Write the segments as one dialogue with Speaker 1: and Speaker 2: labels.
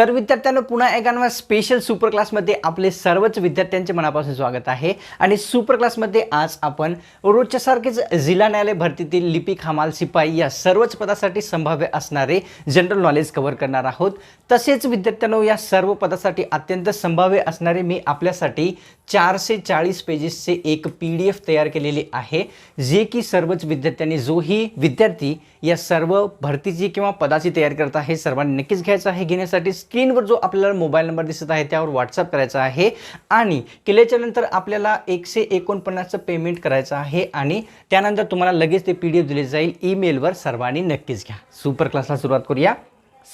Speaker 1: तर विद्यार्थ्यांना पुन्हा एका स्पेशल सुपर क्लासमध्ये आपले सर्वच विद्यार्थ्यांचे मनापासून स्वागत आहे. आणि सुपर क्लासमध्ये आज आपण रोजच्यासारखेच जिल्हा न्यायालय भरतीतील लिपिक हमाल शिपाई या सर्वच पदासाठी संभाव्य असणारे जनरल नॉलेज कव्हर करणार आहोत. तसेच विद्यार्थ्यांनो या सर्व पदासाठी अत्यंत संभाव्य असणारे मी आपल्यासाठी चारशे चाळीस पेजेसचे एक पी डी एफ तयार केलेली आहे जे की सर्वच विद्यार्थ्यांनी जोही विद्यार्थी या सर्व भरतीची किंवा पदाची तयारी करत आहे सर्वांनी नक्कीच घ्यायचं आहे. घेण्यासाठी स्क्रीनवर जो आपल्याला मोबाईल नंबर दिसत आहे त्यावर व्हॉट्सअप करायचा आहे आणि केल्याच्यानंतर आपल्याला एकशे एकोणपन्नासचं पेमेंट करायचं आहे आणि त्यानंतर तुम्हाला लगेच ते पी डी एफ दिले जाईल. ईमेलवर सर्वांनी नक्कीच घ्या. सुपर क्लासला सुरुवात करूया.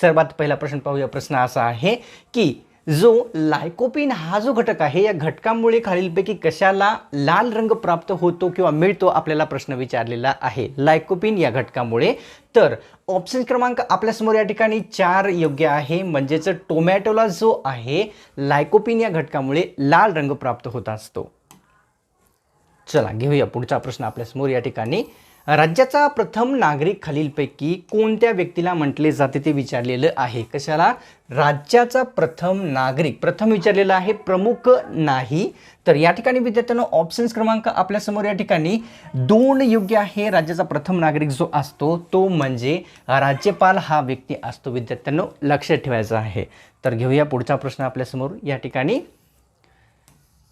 Speaker 1: सर्वात पहिला प्रश्न पाहूया. प्रश्न असा आहे की जो लायकोपिन हा जो घटक आहे या घटकामुळे खालीलपैकी कशाला लाल रंग प्राप्त होतो किंवा मिळतो आपल्याला प्रश्न विचारलेला आहे. लायकोपिन या घटकामुळे. तर ऑप्शन क्रमांक आपल्यासमोर या ठिकाणी चार योग्य आहे. म्हणजेच टोमॅटोला जो आहे लायकोपिन या घटकामुळे लाल रंग प्राप्त होत असतो. चला घेऊया पुढचा प्रश्न आपल्यासमोर या ठिकाणी. राज्याचा प्रथम नागरिक खालीलपैकी कोणत्या व्यक्तीला म्हटले जाते ते विचारलेलं आहे? कशाला? राज्याचा प्रथम नागरिक. प्रथम विचारलेलं आहे प्रमुख नाही. तर या ठिकाणी विद्यार्थ्यांना ऑप्शन्स क्रमांक आपल्यासमोर या ठिकाणी दोन योग्य आहे. राज्याचा प्रथम नागरिक जो असतो तो म्हणजे राज्यपाल हा व्यक्ती असतो. विद्यार्थ्यांना लक्षात ठेवायचा आहे. तर घेऊया पुढचा प्रश्न आपल्यासमोर या ठिकाणी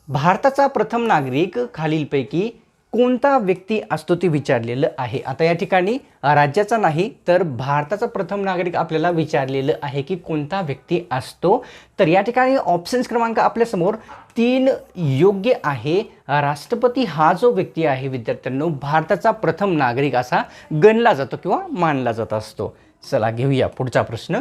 Speaker 1: भारताचा प्रथम नागरिक खालीलपैकी कोणता व्यक्ती असतो ते विचारलेलं आहे? आता या ठिकाणी राज्याचा नाही तर भारताचा प्रथम नागरिक आपल्याला विचारलेलं आहे की कोणता व्यक्ती असतो? तर या ठिकाणी ऑप्शन्स क्रमांक आपल्यासमोर तीन योग्य आहे. राष्ट्रपती हा जो व्यक्ती आहे विद्यार्थ्यांनो भारताचा प्रथम नागरिक असा गणला जातो किंवा मानला जात असतो. चला घेऊया पुढचा प्रश्न.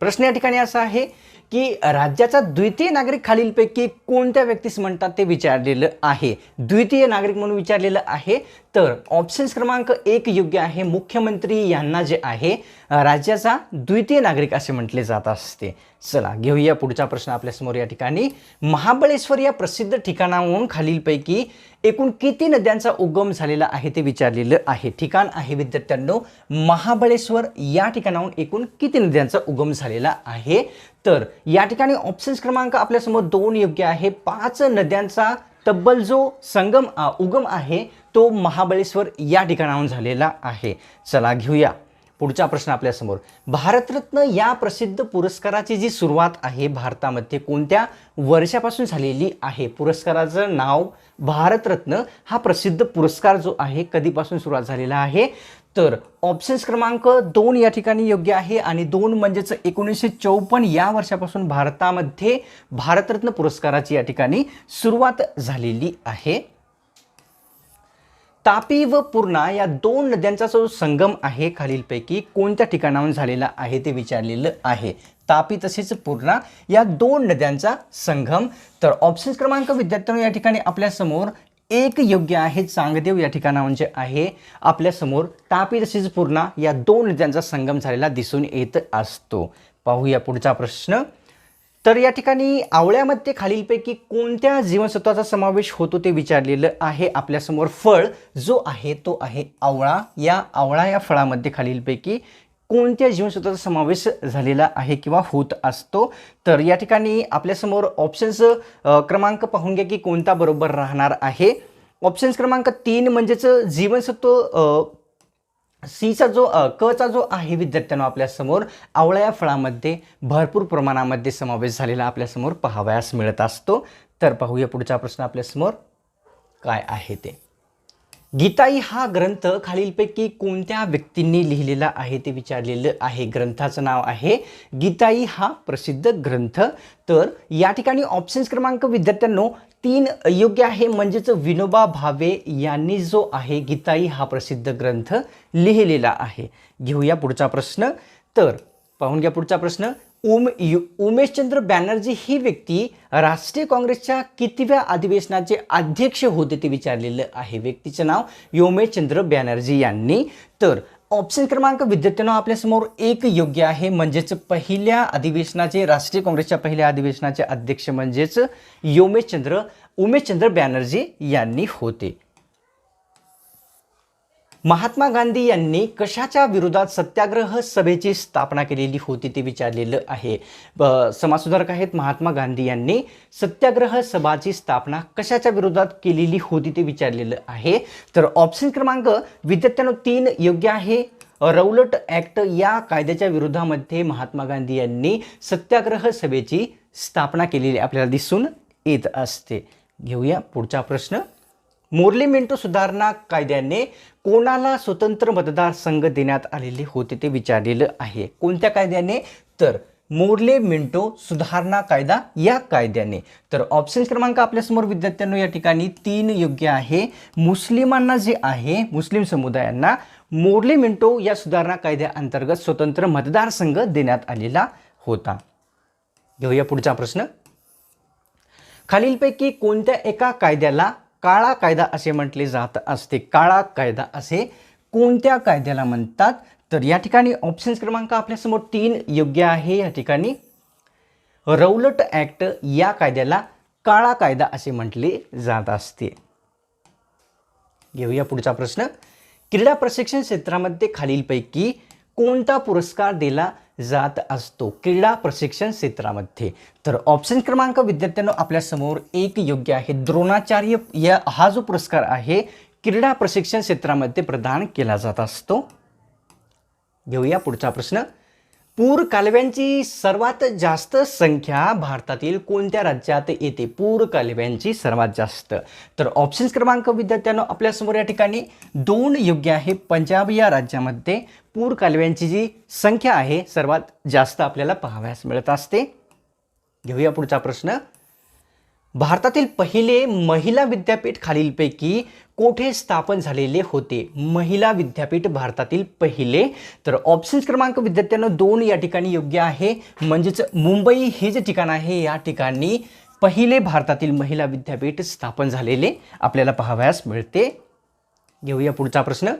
Speaker 1: प्रश्न या ठिकाणी असा आहे की राज्याचा द्वितीय नागरिक खालीलपैकी कोणत्या व्यक्तीस म्हणतात ते विचारलेलं आहे? द्वितीय नागरिक म्हणून विचारलेलं आहे. तर ऑप्शन्स क्रमांक एक योग्य आहे. मुख्यमंत्री यांना जे आहे राज्याचा द्वितीय नागरिक असे म्हटले जात असते. चला घेऊया पुढचा प्रश्न आपल्यासमोर या ठिकाणी. महाबळेश्वर या प्रसिद्ध ठिकाणाहून खालीलपैकी एकूण किती नद्यांचा उगम झालेला आहे ते विचारलेलं आहे. ठिकाण आहे विद्यार्थ्यांनो महाबळेश्वर या ठिकाणाहून एकूण किती नद्यांचा उगम झालेला आहे? तर या ठिकाणी ऑप्शन्स क्रमांक आपल्यासमोर दोन योग्य आहे. पाच नद्यांचा तब्बल जो संगम उगम आहे तो महाबळेश्वर या ठिकाणाहून झालेला आहे. चला घेऊया. पुढचा प्रश्न आपल्यासमोर. भारतरत्न या प्रसिद्ध पुरस्काराची जी सुरुवात आहे भारतामध्ये कोणत्या वर्षापासून झालेली आहे? पुरस्काराचं नाव भारतरत्न हा प्रसिद्ध पुरस्कार जो आहे कधीपासून सुरुवात झालेला आहे? तर ऑप्शन्स क्रमांक दोन या ठिकाणी योग्य आहे आणि दोन म्हणजेच एकोणीसशे चौपन्न या वर्षापासून भारतामध्ये भारतरत्न पुरस्काराची या ठिकाणी सुरुवात झालेली आहे. तापी व पूर्णा या दोन नद्यांचा जो संगम आहे खालीलपैकी कोणत्या ठिकाणाहून झालेला आहे ते विचारलेलं आहे. तापी तसेच पूर्णा या दोन नद्यांचा संगम. तर ऑप्शन क्रमांक विद्यार्थ्यांनो या ठिकाणी आपल्यासमोर एक योग्य आहे चांगदेव या ठिकाणाहून जे आहे आपल्यासमोर तापी तसेच पूर्णा या दोन नद्यांचा संगम झालेला दिसून येत असतो. पाहूया पुढचा प्रश्न. तर या ठिकाणी आवळ्यामध्ये खालीलपैकी कोणत्या जीवनसत्वाचा समावेश होतो ते विचारलेलं आहे आपल्यासमोर फळ. जो आहे तो आहे आवळा. या आवळा या फळामध्ये खालीलपैकी कोणत्या जीवनसत्वाचा समावेश झालेला आहे किंवा होत असतो? तर या ठिकाणी आपल्यासमोर ऑप्शन्स क्रमांक पाहून घ्या की कोणता बरोबर राहणार आहे. ऑप्शन्स क्रमांक तीन म्हणजेच जीवनसत्व सीचा जो कचा जो आहे विद्यार्थ्यांनो आपल्यासमोर आवळा या फळामध्ये भरपूर प्रमाणामध्ये समावेश झालेला आपल्यासमोर पाहावयास मिळत असतो. तर पाहूया पुढचा प्रश्न आपल्यासमोर. काय आहे ते? गीताई हा ग्रंथ खालीलपैकी कोणत्या व्यक्तींनी लिहिलेला आहे ते विचारलेलं आहे. ग्रंथाचं नाव आहे गीताई हा प्रसिद्ध ग्रंथ. तर या ठिकाणी ऑप्शन्स क्रमांक विद्यार्थ्यांनो तीन योग्य आहे म्हणजेच विनोबा भावे यांनी जो आहे गीताई हा प्रसिद्ध ग्रंथ लिहिलेला आहे. घेऊया पुढचा प्रश्न. तर पाहून घ्या पुढचा प्रश्न. उम यु उमेशचंद्र बॅनर्जी ही व्यक्ती राष्ट्रीय काँग्रेसच्या कितव्या अधिवेशनाचे अध्यक्ष होते ते विचारलेलं आहे. व्यक्तीचं नाव योमेशचंद्र बॅनर्जी यांनी. तर ऑप्शन क्रमांक विद्यार्थ्यांना आपल्यासमोर एक योग्य आहे. म्हणजेच पहिल्या अधिवेशनाचे राष्ट्रीय काँग्रेसच्या पहिल्या अधिवेशनाचे अध्यक्ष म्हणजेच योमेशचंद्र उमेशचंद्र बॅनर्जी यांनी होते. महात्मा गांधी यांनी कशाच्या विरोधात सत्याग्रह सभेची स्थापना केलेली होती ते विचारलेलं आहे. ब- समाजसुधारक आहेत महात्मा गांधी यांनी सत्याग्रह सभाची स्थापना कशाच्या विरोधात केलेली होती ते विचारलेलं आहे. तर ऑप्शन क्रमांक विद्यार्थ्यांनो तीन योग्य आहे. रौलट ॲक्ट या कायद्याच्या विरोधामध्ये महात्मा गांधी यांनी सत्याग्रह सभेची स्थापना केलेली आपल्याला दिसून येत असते. घेऊया पुढचा प्रश्न. मोर्ले मिंटो सुधारणा कायद्याने कोणाला स्वतंत्र मतदारसंघ देण्यात आलेले होते ते विचारलेलं आहे. कोणत्या कायद्याने? तर मोर्ले मिंटो सुधारणा कायदा या कायद्याने. तर ऑप्शन क्रमांक आपल्यासमोर विद्यार्थ्यांनो या ठिकाणी तीन योग्य आहे. मुस्लिमांना जे आहे मुस्लिम समुदायांना मोर्ले मिंटो या सुधारणा कायद्याअंतर्गत स्वतंत्र मतदारसंघ देण्यात आलेला होता. घेऊया पुढचा प्रश्न. खालीलपैकी कोणत्या एका कायद्याला काळा कायदा असे म्हटले जात असते. काळा कायदा असे कोणत्या कायद्याला म्हणतात? तर या ठिकाणी ऑप्शन्स क्रमांक आपल्यासमोर तीन योग्य आहे. या ठिकाणी रौलट ॲक्ट या कायद्याला काळा कायदा असे म्हटले जात असते. घेऊया पुढचा प्रश्न. क्रीडा प्रशिक्षण क्षेत्रामध्ये खालीलपैकी कोणता पुरस्कार दिला जात असतो. क्रीडा प्रशिक्षण क्षेत्रामध्ये. तर ऑप्शन क्रमांक विद्यार्थ्यांनो आपल्यासमोर एक योग्य आहे. द्रोणाचार्य या हा जो पुरस्कार आहे क्रीडा प्रशिक्षण क्षेत्रामध्ये प्रदान केला जात असतो. घेऊया पुढचा प्रश्न. पूर कालव्यांची सर्वात जास्त संख्या भारतातील कोणत्या राज्यात येते? पूर कालव्यांची सर्वात जास्त. तर ऑप्शन्स क्रमांक विद्यार्थ्यांनो आपल्यासमोर या ठिकाणी दोन योग्य आहे. पंजाब या राज्यामध्ये पूर कालव्यांची जी संख्या आहे सर्वात जास्त आपल्याला पाहावयास मिळत असते. घेऊया पुढचा प्रश्न. भारतातील पहिले महिला विद्यापीठ खालीलपैकी कोठे स्थापन झालेले होते? महिला विद्यापीठ भारतातील पहिले. तर ऑप्शन क्रमांक विद्यार्थ्यांना दोन या ठिकाणी योग्य आहे. म्हणजेच मुंबई हे जे ठिकाण आहे या ठिकाणी पहिले भारतातील महिला विद्यापीठ स्थापन झालेले. आपल्याला पाहावयास मिळते. घेऊया पुढचा प्रश्न.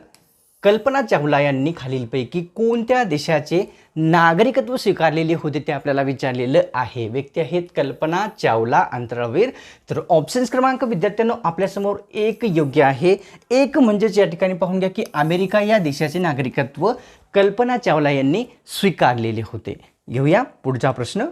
Speaker 1: कल्पना चावला यांनी खालीलपैकी कोणत्या देशाचे नागरिकत्व स्वीकारलेले होते ते आपल्याला विचारलेलं आहे. व्यक्ती आहेत कल्पना चावला अंतरावीर तर ऑप्शन्स क्रमांक विद्यार्थ्यांनो आपल्यासमोर एक योग्य आहे. एक म्हणजेच या ठिकाणी पाहून घ्या की अमेरिका या देशाचे नागरिकत्व कल्पना चावला यांनी स्वीकारलेले होते. घेऊया पुढचा प्रश्न.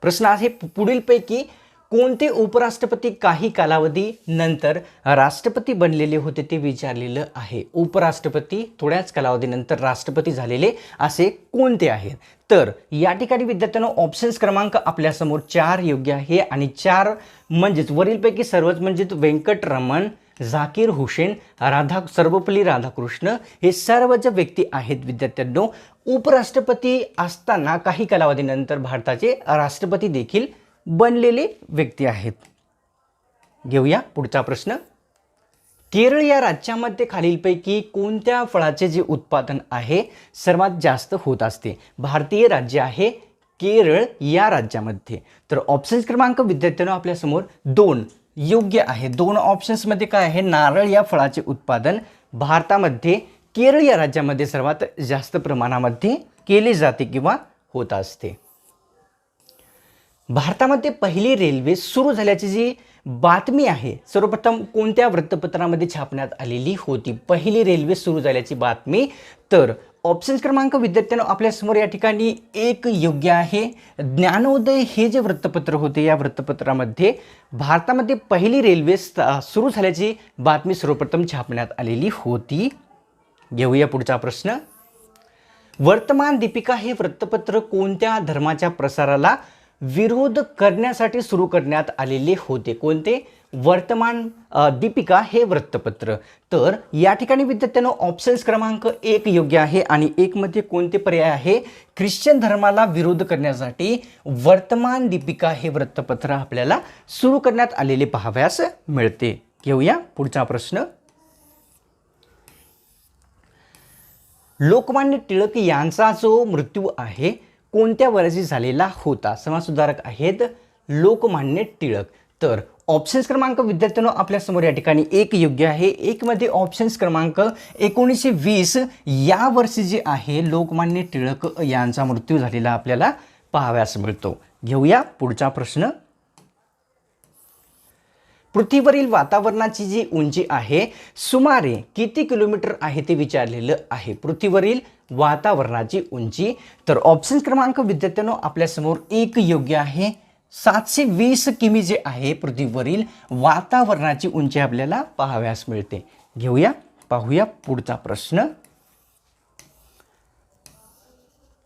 Speaker 1: प्रश्न आहे पु- पुढीलपैकी कोणते उपराष्ट्रपती काही कालावधी नंतर राष्ट्रपती बनलेले होते ते विचारलेलं आहे. उपराष्ट्रपती थोड्याच कालावधीनंतर राष्ट्रपती झालेले असे कोणते आहेत? तर या ठिकाणी विद्यार्थ्यांना ऑप्शन्स क्रमांक आपल्यासमोर चार योग्य आहे आणि चार म्हणजेच वरीलपैकी सर्वच म्हणजेच व्यंकटरमण झाकीर हुसेन राधा सर्वपल्ली राधाकृष्ण हे सर्व जे व्यक्ती आहेत विद्यार्थ्यांनो. उपराष्ट्रपती असताना काही कालावधीनंतर भारताचे राष्ट्रपती देखील बनलेले व्यक्ती आहेत. घेऊया पुढचा प्रश्न. केरळ या राज्यामध्ये खालीलपैकी कोणत्या फळाचे जे उत्पादन आहे सर्वात जास्त होत असते? भारतीय राज्य आहे केरळ या राज्यामध्ये. तर ऑप्शन्स क्रमांक विद्यार्थ्यांना आपल्यासमोर दोन योग्य आहे दोन ऑप्शन्समध्ये काय आहे? नारळ या फळाचे उत्पादन भारतामध्ये केरळ या राज्यामध्ये सर्वात जास्त प्रमाणामध्ये केले जाते किंवा होत असते. भारतामध्ये पहिली रेल्वे सुरू झाल्याची जी बातमी आहे सर्वप्रथम कोणत्या वृत्तपत्रामध्ये छापण्यात आलेली होती? पहिली रेल्वे सुरू झाल्याची बातमी. तर ऑप्शन क्रमांक विद्यार्थ्यांना आपल्यासमोर या ठिकाणी एक योग्य आहे. ज्ञानोदय हे जे वृत्तपत्र होते या वृत्तपत्रामध्ये भारतामध्ये पहिली रेल्वे स्त- सुरू झाल्याची बातमी सर्वप्रथम छापण्यात आलेली होती. घेऊया पुढचा प्रश्न. वर्तमान दीपिका हे वृत्तपत्र कोणत्या धर्माच्या प्रसाराला विरोध करण्यासाठी सुरू करण्यात आलेले होते. कोणते? वर्तमान दीपिका हे वृत्तपत्र. तर या ठिकाणी विद्यार्थ्यांनो ऑप्शन्स क्रमांक एक योग्य आहे आणि एकमध्ये कोणते पर्याय आहे? ख्रिश्चन धर्माला विरोध करण्यासाठी वर्तमान दीपिका हे वृत्तपत्र आपल्याला सुरू करण्यात आलेले पाहाव्यास मिळते. घेऊया पुढचा प्रश्न. लोकमान्य टिळक यांचा जो मृत्यू आहे कोणत्या वर्षी झालेला होता? समाजसुधारक आहेत लोकमान्य टिळक. तर ऑप्शन्स क्रमांक विद्यार्थ्यांनो आपल्यासमोर या ठिकाणी एक योग्य आहे. एकमध्ये ऑप्शन्स क्रमांक एकोणीसशे वीस या वर्षी जे आहे लोकमान्य टिळक यांचा मृत्यू झालेला आपल्याला पाहाव्यास मिळतो. घेऊया पुढचा प्रश्न. पृथ्वीवरील वातावरणाची जी उंची आहे सुमारे किती किलोमीटर आहे ते विचारलेलं आहे. पृथ्वीवरील वातावरणाची उंची. तर ऑप्शन क्रमांक विद्यार्थ्यांनो आपल्यासमोर एक योग्य आहे. सातशे वीस किमी जे आहे पृथ्वीवरील वातावरणाची उंची आपल्याला पाहाव्यास मिळते. घेऊया पाहूया पुढचा प्रश्न.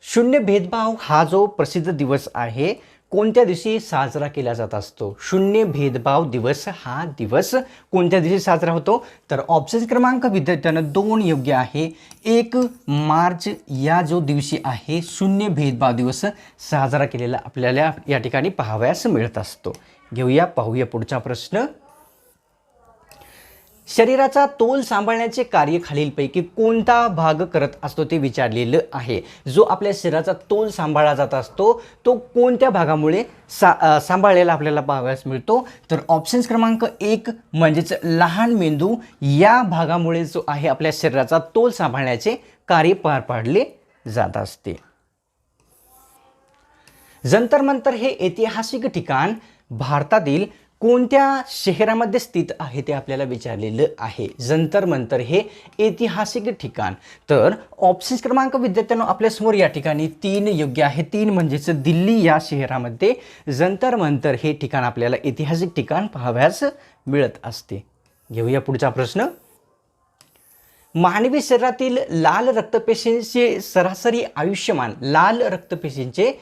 Speaker 1: शून्य भेदभाव हा जो प्रसिद्ध दिवस आहे कोणत्या दिवशी साजरा केला जात असतो? शून्य भेदभाव दिवस हा दिवस कोणत्या दिवशी साजरा होतो? तर ऑप्शन क्रमांक विद्यार्थ्यांना दोन योग्य आहे. एक मार्च या जो दिवशी आहे शून्य भेदभाव दिवस साजरा केलेला आपल्याला या ठिकाणी पाहावयास मिळत असतो. घेऊया पाहूया पुढचा प्रश्न. शरीराचा तोल सांभाळण्याचे कार्य खालीलपैकी कोणता भाग करत असतो ते विचारलेलं आहे. जो आपल्या शरीराचा तोल सांभाळला जात असतो तो कोणत्या भागामुळे सा सांभाळलेला आपल्याला पाहावयास मिळतो? तर ऑप्शन्स क्रमांक एक म्हणजेच लहान मेंदू या भागामुळे जो आहे आपल्या शरीराचा तोल सांभाळण्याचे कार्य पार पाडले जात असते. जंतर मंतर हे ऐतिहासिक ठिकाण भारतातील कोणत्या शहरामध्ये स्थित आहे ते आपल्याला विचारलेलं आहे? जंतर मंतर हे ऐतिहासिक ठिकाण. तर ऑप्शन क्रमांक विद्यार्थ्यांनो आपल्यासमोर या ठिकाणी तीन योग्य आहे. तीन म्हणजेच दिल्ली या शहरामध्ये जंतर मंतर हे ठिकाण आपल्याला ऐतिहासिक ठिकाण पाहाव्यास मिळत असते. घेऊया पुढचा प्रश्न. मानवी शरीरातील लाल रक्तपेशींचे सरासरी आयुष्यमान लाल रक्तपेशींचे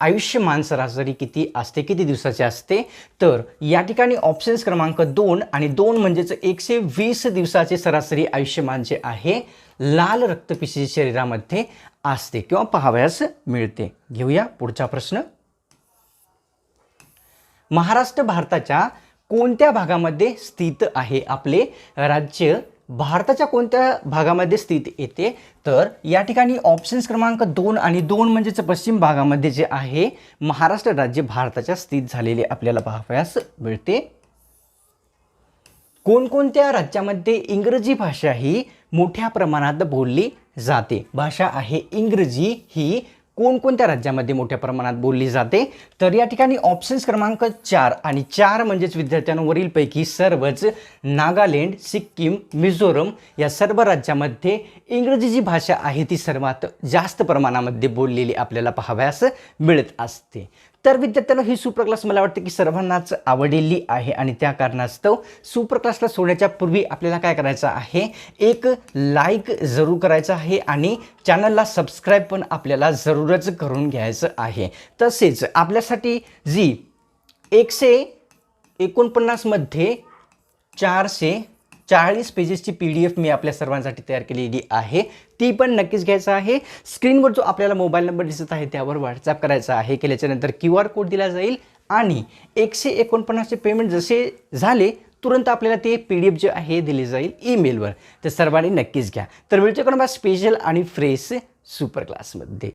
Speaker 1: आयुष्यमान सरासरी किती असते किती दिवसाचे असते तर या ठिकाणी ऑप्शन्स क्रमांक दोन आणि दोन म्हणजेच एकशे वीस दिवसाचे सरासरी आयुष्यमान जे आहे लाल रक्तपेशी शरीरामध्ये असते किंवा पाहावयास मिळते. घेऊया पुढचा प्रश्न. महाराष्ट्र भारताच्या कोणत्या भागामध्ये स्थित आहे आपले राज्य? भारताच्या कोणत्या भागामध्ये स्थित येते? तर या ठिकाणी ऑप्शन्स क्रमांक दोन आणि दोन म्हणजेच पश्चिम भागामध्ये जे आहे महाराष्ट्र राज्य भारताच्या स्थित झालेले आपल्याला पाहावयास मिळते. कोणकोणत्या राज्यामध्ये इंग्रजी भाषा ही मोठ्या प्रमाणात बोलली जाते? भाषा आहे इंग्रजी ही कोणकोणत्या राज्यामध्ये मोठ्या प्रमाणात बोलली जाते? तर या ठिकाणी ऑप्शन्स क्रमांक चार आणि चार म्हणजेच विद्यार्थ्यांवरीलपैकी सर्वच नागालँड सिक्कीम मिझोरम या सर्व राज्यामध्ये इंग्रजी जी भाषा आहे ती सर्वात जास्त प्रमाणामध्ये बोललेली आपल्याला पाहाव्यास मिळत असते. तर विद्यार्थ्यांना ही सुपर क्लास मला वाटतं की सर्वांनाच आवडलेली आहे आणि त्या कारणास्तव सुपर क्लासला सोडण्याच्या पूर्वी आपल्याला काय करायचं आहे? एक लाईक जरूर करायचं आहे आणि चॅनलला सबस्क्राईब पण आपल्याला जरूरच करून घ्यायचं आहे. तसेच आपल्यासाठी जी एकशे एकोणपन्नासमध्ये चारशे चाळीस पेजेसची पी डी एफ मी आपल्या सर्वांसाठी तयार केलेली आहे. ती पण नक्कीच घ्यायचं आहे. स्क्रीनवर जो आपल्याला मोबाईल नंबर दिसत आहे त्यावर व्हॉट्सअप करायचा आहे. केल्याच्यानंतर क्यू आर कोड दिला जाईल आणि एकशे एकोणपन्नासचे पेमेंट जसे झाले तुरंत आपल्याला ते पी डी एफ जे आहे दिले जाईल ईमेलवर. तर सर्वांनी नक्कीच घ्या. तर मिळतो का स्पेशल आणि फ्रेश सुपर क्लासमध्ये?